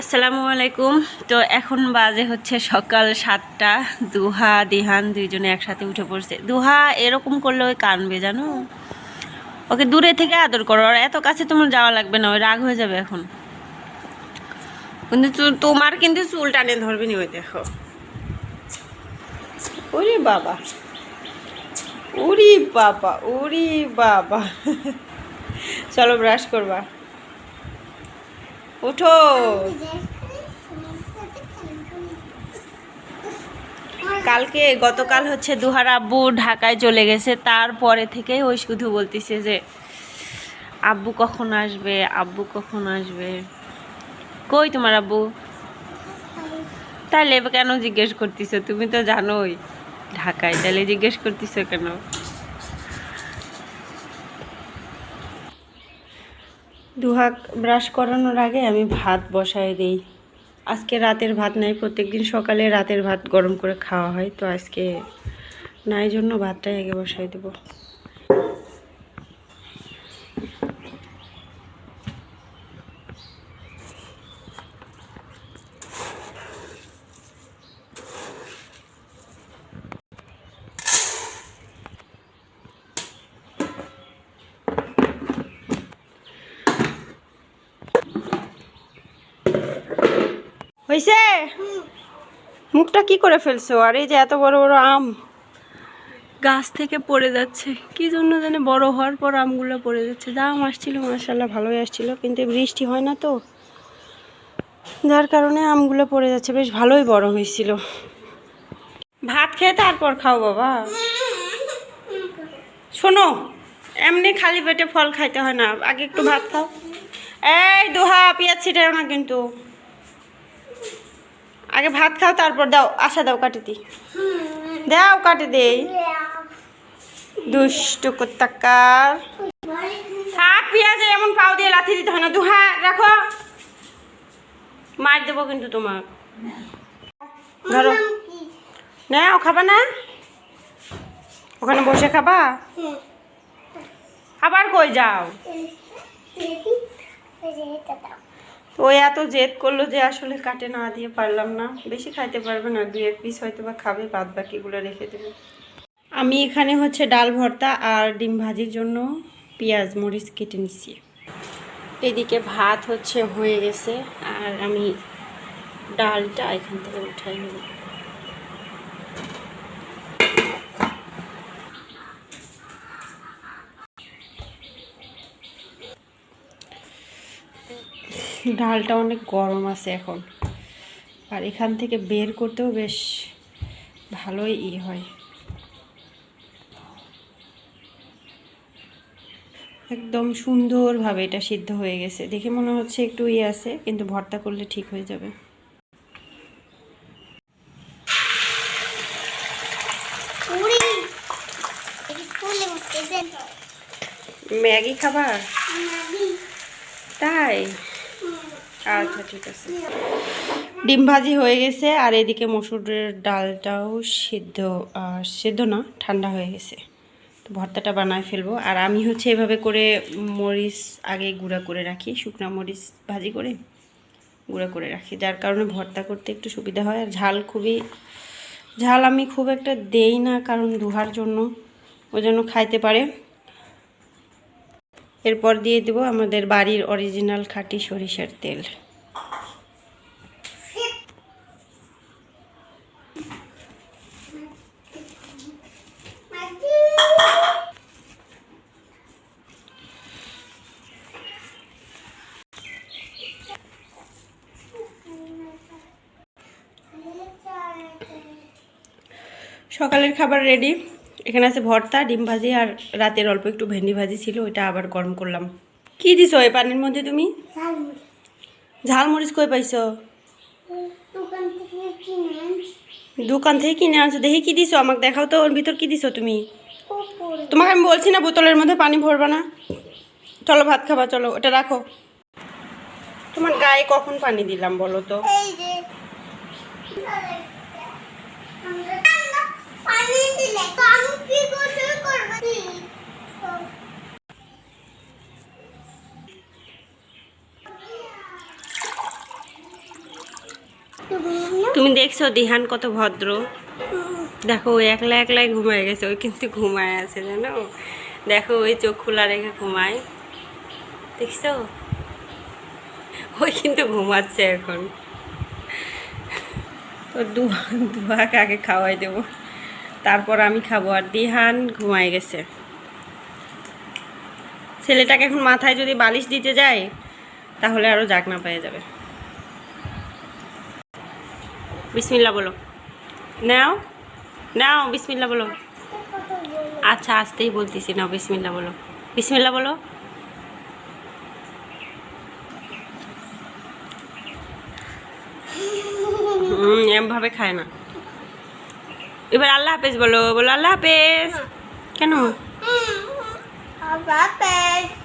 আসসালামু আলাইকুম। তো এখন বাজে হচ্ছে সকাল সাতটা। দুহা, দিহান দুইজনে একসাথে উঠে পড়ছে। দুহা এরকম করলে ওই কানবে, জানো? ওকে দূরে থেকে আদর করো। আর এত কাছে তোমার যাওয়া লাগবে না, ওই রাগ হয়ে যাবে এখন। কিন্তু তোমার কিন্তু চুল টানে ধরবে নি, ওই দেখো। ওরে বাবা। ওরে বাবা ওরে বাবা। চলো ব্রাশ করবা। উঠো কালকে, গতকাল হচ্ছে দুহার আব্বু ঢাকায় চলে গেছে। তারপরে থেকে ওই শুধু বলতেছে যে, আব্বু কখন আসবে? আব্বু কখন আসবে? কই তোমার আব্বু? তাহলে কেন জিজ্ঞেস করতেছো? তুমি তো জানোই, ঢাকায়। তাহলে জিজ্ঞেস করতেছো কেন? দুহাক ব্রাশ করানোর আগে আমি ভাত বসায় দিই। আজকে রাতের ভাত নাই প্রত্যেক দিন সকালে রাতের ভাত গরম করে খাওয়া হয়, তো আজকে নাই জন্য ভাতটাই আগে বসাই দেবো। হয়েছে মুখটা কি করে ফেলছো? আর এই যে এত বড় বড় আম। গাছ থেকে পড়ে যাচ্ছে। কি জন্য জানে বড় হওয়ার পর আমগুলো পড়ে যাচ্ছে। আম আসছিল মাসাল্লাহ ভালোই আসছিল, কিন্তু বৃষ্টি হয় না তো। যার কারণে আমগুলো পড়ে যাচ্ছে। বেশ ভালোই বড় হয়েছিল। ভাত খেয়ে তারপর খাও বাবা। শোনো, এমনি খালি পেটে ফল খাইতে হয় না। আগে একটু ভাত খাও। এই দোহা, পেঁয়াজ ছিটাও না কিন্তু। আগে ভাত খাও, তারপর দাও, আশা দাও কাটি দি। দাও, কাটি দেই দুষ্টু কুত্তাকার। থাক পেঁয়াজে এমন পাও দিয়ে লাথি দিতে হয় না। দুহা রাখো। মার দেবো কিন্তু তোমার ধরো। না ও খাবা না? ওখানে বসে খাবা? আবার কই যাও? ওই এত জেদ করল যে আসলে কাটে না দিয়ে পারলাম না। বেশি খাইতে পারবে না দু এক পিস হয়তো বা খাবে, বাদ বাকিগুলো রেখে দেবে। আমি এখানে হচ্ছে ডাল ভর্তা আর ডিম ভাজির জন্য পেঁয়াজ মরিচ কেটে নিচ্ছি। এদিকে ভাত হচ্ছে হয়ে গেছে আর আমি ডালটা এখান থেকে উঠাই নেব। ডালটা অনেক গরম আছে এখন। আর এখান থেকে বের করতেও বেশ ভালোই ই হয়। একদম সুন্দরভাবে এটা সিদ্ধ হয়ে গেছে। দেখে মনে হচ্ছে একটু ইয়ে আছে কিন্তু ভর্তা করলে ঠিক হয়ে যাবে। ম্যাগি খাবার? তাই? আচ্ছা ঠিক আছে। ডিম ভাজি হয়ে গেছে, আর এদিকে মসুরের ডালটাও সিদ্ধ সিদ্ধ না, ঠান্ডা হয়ে গেছে। তো ভর্তাটা বানায় ফেলব। আর আমি হচ্ছে এভাবে করে মরিচ আগে গুঁড়া করে রাখি, শুকনা মরিচ ভাজি করে গুঁড়া করে রাখি। যার কারণে ভর্তা করতে একটু সুবিধা হয়। আর ঝাল খুবই, ঝাল আমি খুব একটা দেই না কারণ দুহার জন্য। ওই জন্য খাইতে পারে। এরপর দিয়ে দেবো আমাদের বাড়ির অরিজিনাল খাঁটি সরিষার তেল। সকালের খাবার রেডি এখানে আছে ভর্তা, ডিম ভাজি আর রাতের অল্প একটু ভেন্ডি ভাজি ছিল, ওইটা আবার গরম করলাম। কি দিছো এই পানির মধ্যে তুমি? ঝালমরিচ কই পাইছো? দোকান থেকে কিনে আনছি। দোকান থেকে কিনে আনছো দেখি কি দিছো, আমাকে দেখাও তো, ওর ভিতর কি দিছো তুমি? তোমাকে আমি বলছি না, বোতলের মধ্যে পানি ভরবা না। চলো ভাত খাবা, চলো, ওটা রাখো। তোমার গায়ে কখন পানি দিলাম বলো তো এই যে পানি দিলে তো আমি কি গোসল করব তুমি দেখছ, দিহান কত ভদ্র। দেখো ওই একলা একলাই ঘুমায় গেছে ওই কিন্তু ঘুমায় আছে, জানো? দেখো, ওই চোখ খোলা রেখে ঘুমায়। দেখছ? ওই কিন্তু ঘুমাচ্ছে এখন। তো দুয়াকে আগে খাওয়াই দেবো। তারপর আমি খাব। আর দিহান ঘুমায় গেছে। ছেলেটাকে এখন মাথায় যদি বালিশ দিতে যায়, তাহলে আরও জাগনা পেয়ে যাবে। বিসমিল্লা বলো। নাও নাও বিসমিল্লা বলো। আচ্ছা আসতেই বলতেছি, নাও বিসমিল্লা বলো। বিসমিল্লা বলো। এমভাবে খায় না। এবার আল্লাহ হাফেজ বলো বলো আল্লাহ হাফেজ। কেন? পেট